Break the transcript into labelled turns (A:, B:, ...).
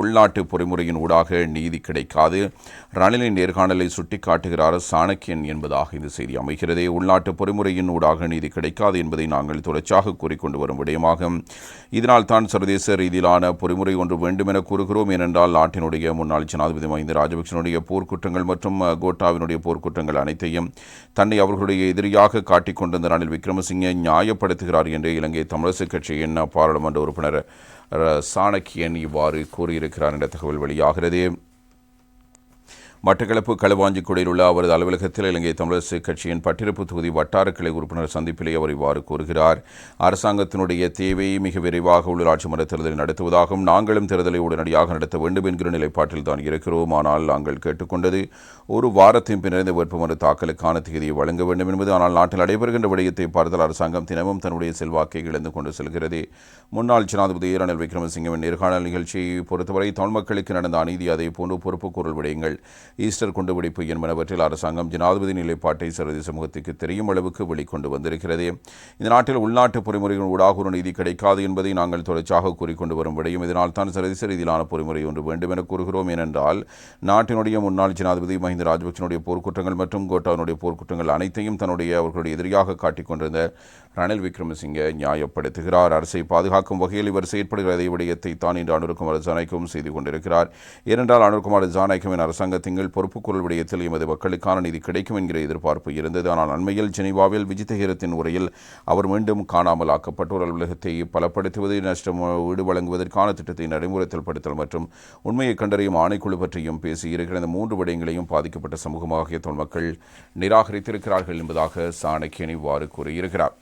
A: உள்நாட்டு பொறிமுறையின் ஊடாக நீதி கிடைக்காது. ரணிலின் நேர்காணலை சுட்டிக்காட்டுகிறார் சாணக்கியன் என்பதாக இந்த செய்தி அமைகிறது. உள்நாட்டு பொறிமுறையின் ஊடாக நீதி கிடைக்காது என்பதை நாங்கள் தொடர்ச்சியாக கூறிக்கொண்டு வரும் விடயமாகும் இதனால் தான் சர்வதேச ரீதியிலான பொறிமுறை ஒன்று வேண்டும் என கூறுகிறோம். ஏனென்றால் நாட்டினுடைய முன்னாள் ஜனாதிபதி மஹிந்த ராஜபக்சனுடைய போர்க்குற்றங்கள் மற்றும் கோட்டாவினுடைய போர்க்குற்றங்கள் அனைத்தையும் தன்னை அவர்களுடைய எதிரியாக காட்டிக்கொண்டிருந்த ரணில் விக்ரமசிங்கே நியாயப்படுத்துகிறார் என்று இலங்கை தமிழரசுக் கட்சியின் பாராளுமன்ற உறுப்பினர் சாணக்கியன் இவ்வாறு கூறியிருக்கிறார் என்ற தகவல் வெளியாகிறது. மட்டக்களப்பு களுவாஞ்சிக்குடியில் உள்ள அவரது அலுவலகத்தில் இலங்கை தமிழரசு கட்சியின் பட்டிருப்பு தொகுதி வட்டார கிளை உறுப்பினர் சந்திப்பிலே அவர் இவ்வாறு கூறுகிறார். அரசாங்கத்தினுடைய தேவையை மிக விரைவாக உள்ளாட்சி மன்ற தேர்தலை நடத்துவதாகவும் நாங்களும் தேர்தலை உடனடியாக நடத்த வேண்டும் என்கிற நிலைப்பாட்டில் தான் இருக்கிறோம். ஆனால் நாங்கள் கேட்டுக்கொண்டது ஒரு வாரத்தின் பின்னர் இந்த வேட்புமனு தாக்கலுக்கான தேதியை வழங்க வேண்டும் என்பது. ஆனால் நாட்டில் நடைபெறுகின்ற விடயத்தை பார்த்தால் அரசாங்கம் தினமும் தன்னுடைய செல்வாக்கை இழந்து கொண்டு செல்கிறது. முன்னாள் ஜனாதிபதி ரணில் விக்ரமசிங்கவின் நேர்காணல் நிகழ்ச்சியை பொறுத்தவரை தமிழ் மக்களுக்கு நடந்த அநீதி அதே போன்று பொறுப்புக்கூறல் விடயங்கள் ஈஸ்டர் குண்டுபிடிப்பு என்பனவற்றில் அரசாங்கம் ஜனாதிபதி நிலைப்பாட்டை சர்வதேச சமூகத்துக்கு தெரியும் அளவுக்கு வெளிக்கொண்டு வந்திருக்கிறது. இந்த நாட்டில் உள்நாட்டு பொறிமுறைகள் ஊடாக ஒரு நீதி கிடைக்காது என்பதை நாங்கள் தொடர்ச்சியாக கூறிக்கொண்டு வரும் விடையும் இதனால் தான் சர்வதேச ரீதியிலான பொறிமுறை ஒன்று வேண்டும் என கூறுகிறோம். ஏனென்றால் நாட்டினுடைய முன்னாள் ஜனாதிபதி மஹிந்த ராஜபக்சனுடைய போர்க்குற்றங்கள் மற்றும் கோட்டாவினுடைய போர்க்குற்றங்கள் அனைத்தையும் தன்னுடைய அவர்களுடைய எதிரியாக காட்டிக்கொண்டிருந்த ரணில் விக்ரமசிங்கே நியாயப்படுத்துகிறார். அரசை பாதுகாக்கும் வகையில் இவர் செயற்படுகிற அதே விடயத்தை தான் இன்று அனுர்குமார் ஜானகியும் செய்து கொண்டிருக்கிறார். ஏனென்றால் அனுர்குமார் ஜானகியின் அரசாங்கத்தின் பொறுப்புக்குரல் விடயத்தில் எமது மக்களுக்கான நீதி கிடைக்கும் என்கிற எதிர்பார்ப்பு இருந்தது. ஆனால் அண்மையில் ஜெனீவாவில் விஜிதஹீரத்தின் உரையில் அவர் மீண்டும் காணாமல் ஆக்கப்பட்டோர். அலுவலகத்தை பலப்படுத்துவது நஷ்டம் வீடு வழங்குவதற்கான திட்டத்தை நடைமுறைப்படுத்தல் மற்றும் உண்மையை கண்டறியும் ஆணைக்குழு பற்றியும் பேசியிருக்கிற இந்த மூன்று விடயங்களையும் பாதிக்கப்பட்ட சமூகமாகிய தொழில் மக்கள் நிராகரித்திருக்கிறார்கள் என்பதாக சாணக்கியன் இவ்வாறு கூறியிருக்கிறார்.